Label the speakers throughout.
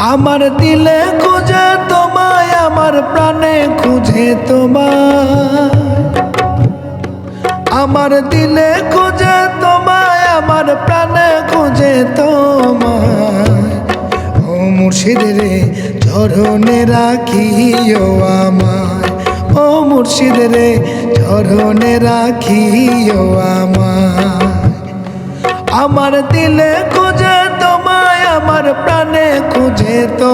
Speaker 1: আমার দিলে খুঁজে তোমায়, আমার প্রাণে খুঁজে তোমায়। আমার দিলে খুঁজে তোমায়, আমার প্রাণে খুঁজে তোমায়। ও মুর্শিদ রে, চরণে রাখিও আমায়। ও মুর্শিদ রে, চরণে রাখিও আমায়। আমার দিলে খুঁজে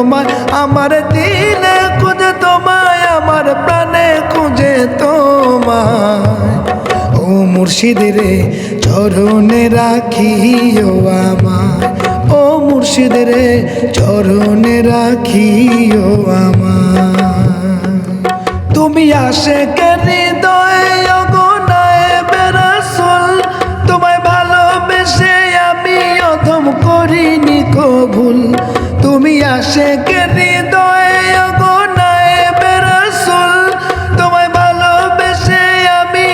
Speaker 1: তোমায়, আমার দিলে খুঁজে তোমায়, আমার প্রাণে খুঁজে তোমায়। ও মুর্শিদ রে, চরণে রাখিও আমায়। ও মুর্শিদ রে, চরণে রাখিও আমায়। তুমি আসে কে হৃদয়ে অগনায় বেরাসুল তোমায় আমি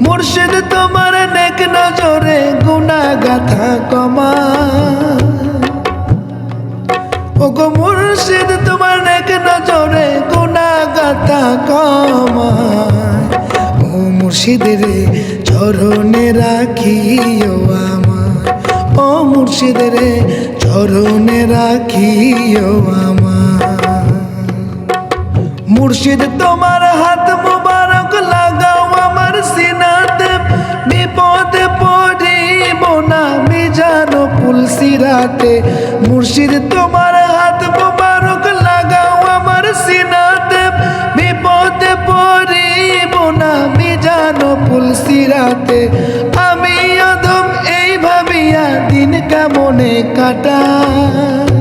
Speaker 1: মুর্শিদ তোমার নেক নজরে গুণা গাথা কমা গুনা গাথা কমায় ও মুর্শিদ রে, চরণে রাখিও মুর্শিদ রে চরণে রাখিও আমার মুর্শিদ, তোমার হাত মুবারক লাগাও আমার সিনাতে। বিপদে পড়িব না মিজানো পুলসিরাতে। মুর্শিদ, তোমার হাত মুবারক লাগাও আমার সিনাতে। বিপদে পড়িব না মিজানো পুলসিরাতে। আমি দিন কেমনে কাটাই।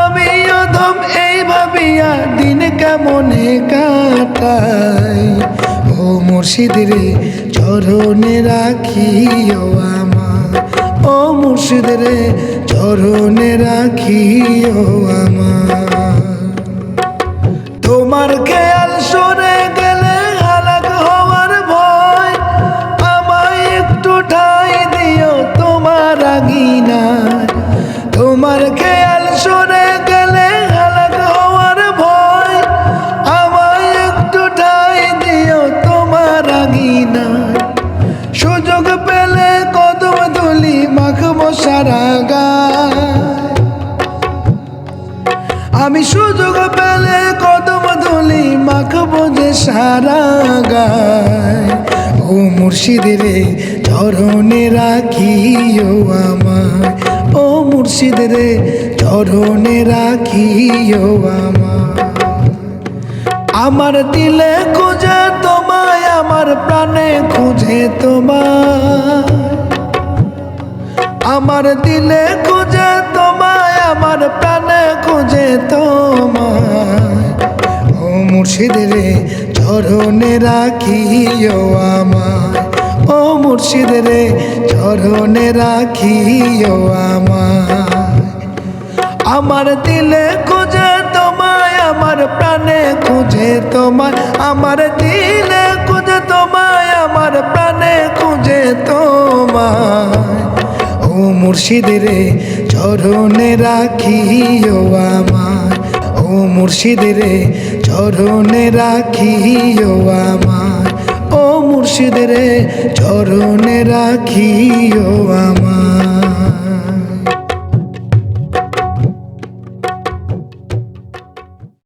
Speaker 1: আমি অধম এই ভাবিয়া দিন কেমনে কাটাই। ও মুর্শিদ রে, চরণে রাখিও আমার ও মুর্শিদ রে, চরণে রাখিও আমার তোমার খেয়াল সরে সরে গেলে হালাক হওয়ার ভয়। আমায় একটু ঠাই দিও তোমার আগিনায় সুযোগ পেলে কদম ধুলি মাখবো সারা আমি সুযোগ পেলে কদম ধুলি মাখবো যে সারা গায়। ও মুর্শিদ রে চরণে রাখিও আমায়। ও মুর্শিদ রে চরণে রাখিও আমায়। আমার দিলে খুঁজে তোমায়, আমার প্রাণে খুঁজে তোমায়। আমার দিলে খুঁজে তোমায়, আমার প্রাণে খুঁজে তোমায়। ও মুর্শিদ রে, চরণে রাখিও আমায়। ও মুর্শিদ রে, চরণে রাখিও আমায়। আমার দিলে খুঁজে তোমায়, আমার প্রাণে খুঁজে তোমায়। আমার দিলে খুঁজে তোমায়, আমার প্রাণে খুঁজে তোমায়। ও মুর্শিদ রে, চরণে রাখিও আমায়। ও মুর্শিদ রে, চরণে রাখিও আমায়। ও মুর্শিদ রে, চরণে রাখিও আমায়।